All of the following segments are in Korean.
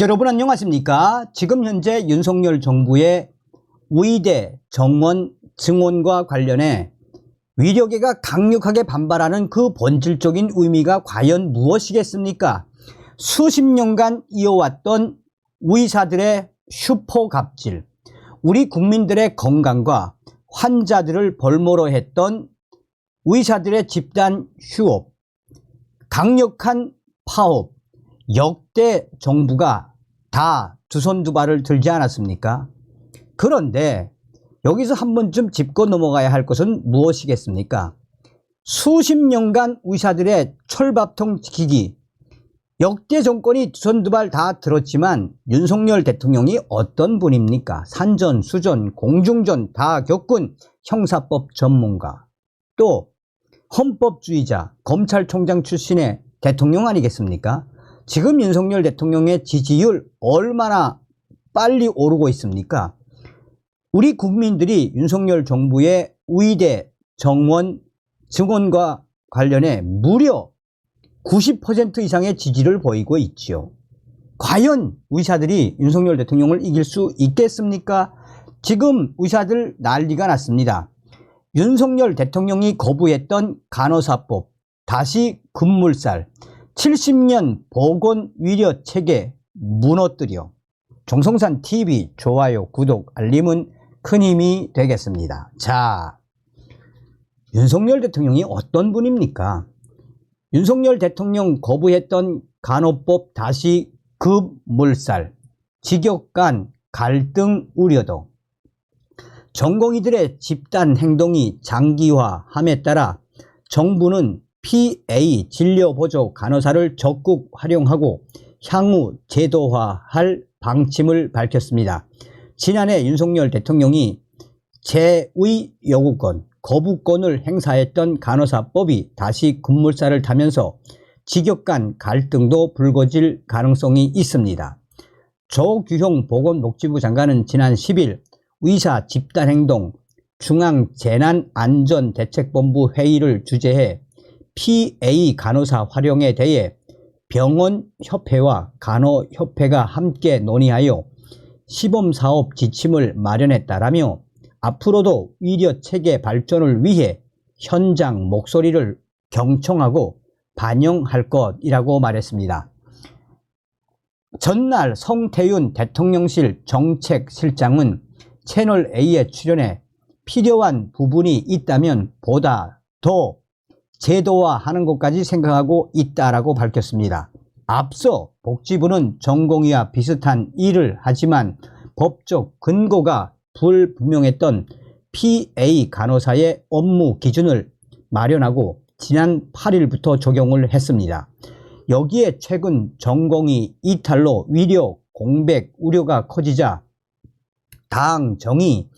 여러분 안녕하십니까? 지금 현재 윤석열 정부의 의대 정원 증원과 관련해 위력계가 강력하게 반발하는 그 본질적인 의미가 과연 무엇이겠습니까? 수십 년간 이어왔던 의사들의 슈퍼 갑질, 우리 국민들의 건강과 환자들을 벌모로 했던 의사들의 집단 휴업, 강력한 파업, 역대 정부가 다 두 손 두 발을 들지 않았습니까? 그런데 여기서 한 번쯤 짚고 넘어가야 할 것은 무엇이겠습니까? 수십 년간 의사들의 철밥통 지키기, 역대 정권이 두 손 두 발 다 들었지만 윤석열 대통령이 어떤 분입니까? 산전, 수전, 공중전 다 겪은 형사법 전문가, 또 헌법주의자, 검찰총장 출신의 대통령 아니겠습니까? 지금 윤석열 대통령의 지지율 얼마나 빨리 오르고 있습니까? 우리 국민들이 윤석열 정부의 의대 정원 증원과 관련해 무려 90% 이상의 지지를 보이고 있지요. 과연 의사들이 윤석열 대통령을 이길 수 있겠습니까? 지금 의사들 난리가 났습니다. 윤석열 대통령이 거부했던 간호사법, 다시 급물살, 70년 보건 위려 체계 무너뜨려 정성산 TV 좋아요, 구독, 알림은 큰 힘이 되겠습니다. 자, 윤석열 대통령이 어떤 분입니까? 윤석열 대통령 거부했던 간호법 다시 급물살, 직역간 갈등 우려도 전공의들의 집단 행동이 장기화함에 따라 정부는 PA 진료 보조 간호사를 적극 활용하고 향후 제도화할 방침을 밝혔습니다. 지난해 윤석열 대통령이 제의 요구권, 거부권을 행사했던 간호사법이 다시 급물살을 타면서 직역 간 갈등도 불거질 가능성이 있습니다. 조규형 보건복지부 장관은 지난 10일 의사 집단행동 중앙재난안전대책본부 회의를 주재해 PA 간호사 활용에 대해 병원협회와 간호협회가 함께 논의하여 시범사업 지침을 마련했다라며 앞으로도 의료체계 발전을 위해 현장 목소리를 경청하고 반영할 것이라고 말했습니다. 전날 성태윤 대통령실 정책실장은 채널A에 출연해 필요한 부분이 있다면 보다 더 제도화하는 것까지 생각하고 있다라고 밝혔습니다. 앞서 복지부는 전공의와 비슷한 일을 하지만 법적 근거가 불분명했던 PA 간호사의 업무 기준을 마련하고 지난 8일부터 적용을 했습니다. 여기에 최근 전공의 이탈로 위료 공백 우려가 커지자 당정이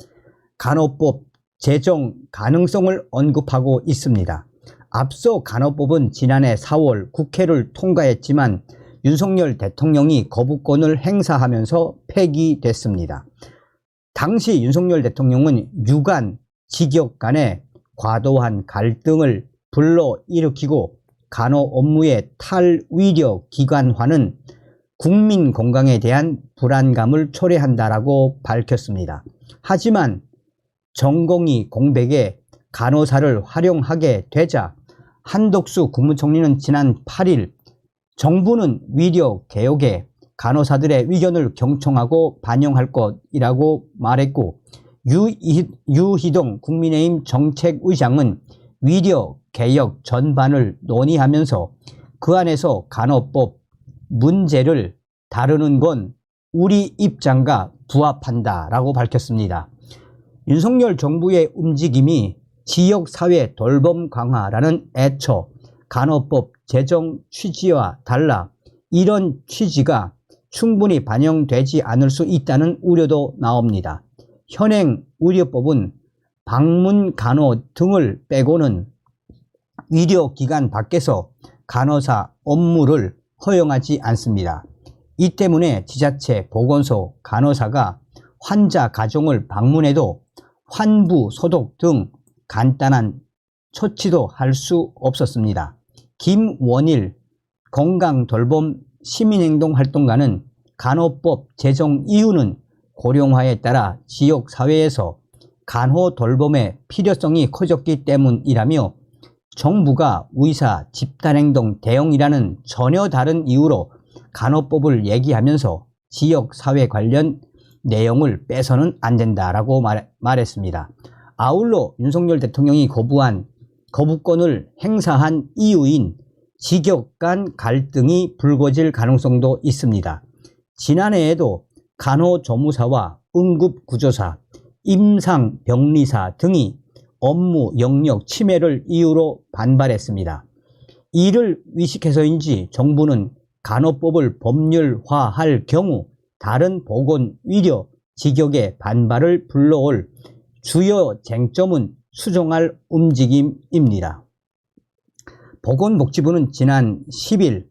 간호법 제정 가능성을 언급하고 있습니다. 앞서 간호법은 지난해 4월 국회를 통과했지만 윤석열 대통령이 거부권을 행사하면서 폐기됐습니다. 당시 윤석열 대통령은 유관, 직역 간의 과도한 갈등을 불러일으키고 간호 업무의 탈위력 기관화는 국민 건강에 대한 불안감을 초래한다라고 밝혔습니다. 하지만 전공의 공백에 간호사를 활용하게 되자 한덕수 국무총리는 지난 8일 정부는 위력 개혁에 간호사들의 의견을 경청하고 반영할 것이라고 말했고 유희, 유희동 국민의힘 정책의장은 위력 개혁 전반을 논의하면서 그 안에서 간호법 문제를 다루는 건 우리 입장과 부합한다라고 밝혔습니다. 윤석열 정부의 움직임이 지역사회 돌봄 강화라는 애초 간호법 제정 취지와 달라 이런 취지가 충분히 반영되지 않을 수 있다는 우려도 나옵니다. 현행 의료법은 방문 간호 등을 빼고는 의료기관 밖에서 간호사 업무를 허용하지 않습니다. 이 때문에 지자체, 보건소, 간호사가 환자 가정을 방문해도 환부, 소독 등 간단한 처치도 할 수 없었습니다. 김원일 건강돌봄 시민행동 활동가는 간호법 제정 이유는 고령화에 따라 지역 사회에서 간호 돌봄의 필요성이 커졌기 때문이라며 정부가 의사 집단행동 대응이라는 전혀 다른 이유로 간호법을 얘기하면서 지역 사회 관련 내용을 빼서는 안 된다라고 말, 말했습니다. 아울러 윤석열 대통령이 거부한 거부권을 행사한 이유인 직역 간 갈등이 불거질 가능성도 있습니다. 지난해에도 간호조무사와 응급구조사, 임상병리사 등이 업무 영역 침해를 이유로 반발했습니다. 이를 의식해서인지 정부는 간호법을 법률화할 경우 다른 보건 의료 직역의 반발을 불러올 주요 쟁점은 수정할 움직임입니다. 보건복지부는 지난 10일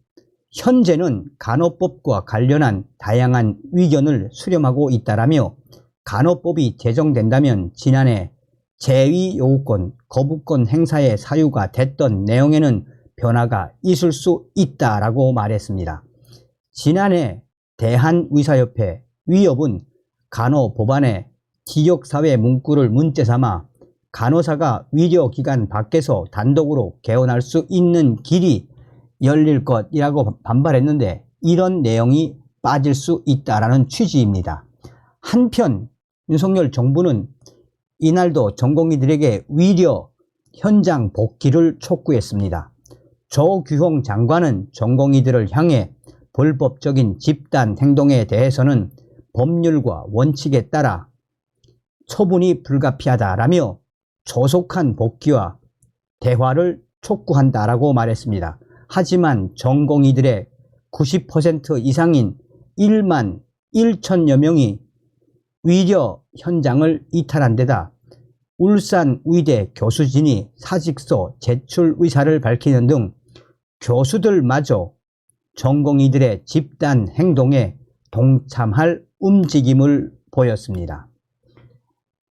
현재는 간호법과 관련한 다양한 의견을 수렴하고 있다라며 간호법이 제정된다면 지난해 제위 요구권, 거부권 행사의 사유가 됐던 내용에는 변화가 있을 수 있다라고 말했습니다. 지난해 대한의사협회 위협은 간호 법안에 지역사회 문구를 문제 삼아 간호사가 의료기관 밖에서 단독으로 개원할 수 있는 길이 열릴 것이라고 반발했는데 이런 내용이 빠질 수 있다라는 취지입니다. 한편 윤석열 정부는 이날도 전공의들에게 위려 현장 복귀를 촉구했습니다. 조규홍 장관은 전공의들을 향해 불법적인 집단 행동에 대해서는 법률과 원칙에 따라 처분이 불가피하다라며 조속한 복귀와 대화를 촉구한다라고 말했습니다. 하지만 전공의들의 90% 이상인 1만 1천여 명이 위려 현장을 이탈한 데다 울산 의대 교수진이 사직서 제출 의사를 밝히는 등 교수들마저 전공의들의 집단 행동에 동참할 움직임을 보였습니다.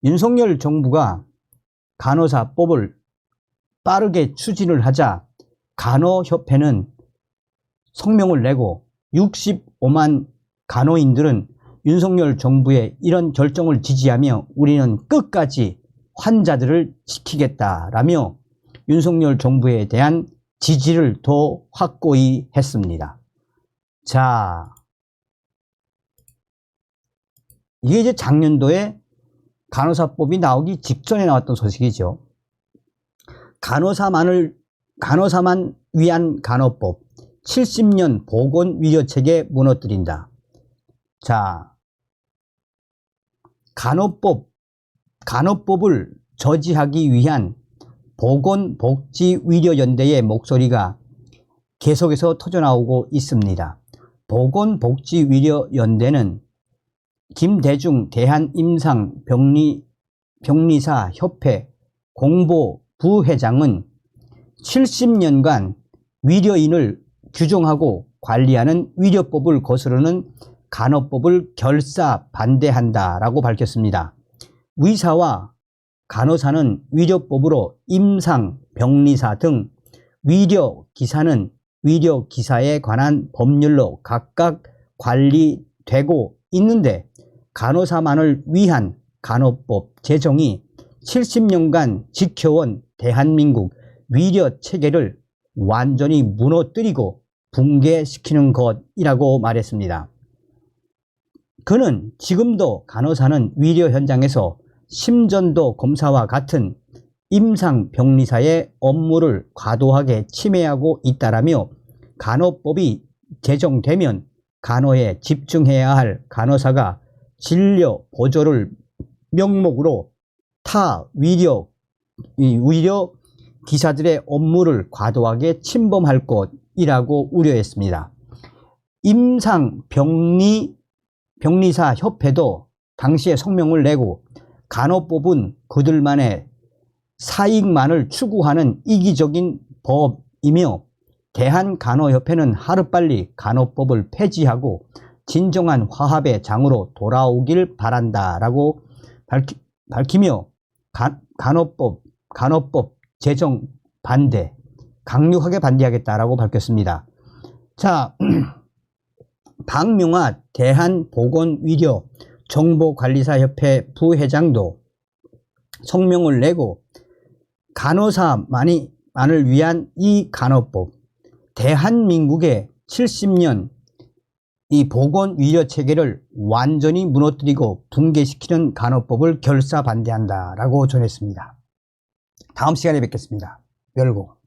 윤석열 정부가 간호사법을 빠르게 추진을 하자 간호협회는 성명을 내고 65만 간호인들은 윤석열 정부의 이런 결정을 지지하며 우리는 끝까지 환자들을 지키겠다라며 윤석열 정부에 대한 지지를 더 확고히 했습니다. 자, 이게 이제 작년도에 간호사법이 나오기 직전에 나왔던 소식이죠. 간호사만을 간호사만 위한 간호법 70년 보건 위료 체계 무너뜨린다. 자, 간호법 간호법을 저지하기 위한 보건복지의료연대의 목소리가 계속해서 터져나오고 있습니다. 보건복지의료연대는 김대중 대한임상병리 병리사 협회 공보 부회장은 70년간 위료인을 규정하고 관리하는 위료법을 거스르는 간호법을 결사 반대한다라고 밝혔습니다. 의사와 간호사는 위료법으로 임상, 병리사 등 위료 기사는 위료 기사에 관한 법률로 각각 관리되고 있는데 간호사만을 위한 간호법 제정이 70년간 지켜온 대한민국 위료 체계를 완전히 무너뜨리고 붕괴시키는 것이라고 말했습니다. 그는 지금도 간호사는 위료 현장에서 심전도 검사와 같은 임상병리사의 업무를 과도하게 침해하고 있다라며 간호법이 제정되면 간호에 집중해야 할 간호사가 진료 보조를 명목으로 타 위료 위료 기사들의 업무를 과도하게 침범할 것이라고 우려했습니다. 임상 병리 병리사 협회도 당시에 성명을 내고 간호법은 그들만의 사익만을 추구하는 이기적인 법이며 대한간호협회는 하루빨리 간호법을 폐지하고 진정한 화합의 장으로 돌아오길 바란다라고 밝히, 밝히며 가, 간호법, 간호법 제정 반대, 강력하게 반대하겠다라고 밝혔습니다. 자, 박명화 대한보건의료 정보관리사협회 부회장도 성명을 내고 간호사만이 만을 위한 이 간호법 대한민국의 70년 이 보건의료 체계를 완전히 무너뜨리고 붕괴시키는 간호법을 결사 반대한다라고 전했습니다. 다음 시간에 뵙겠습니다. 열고.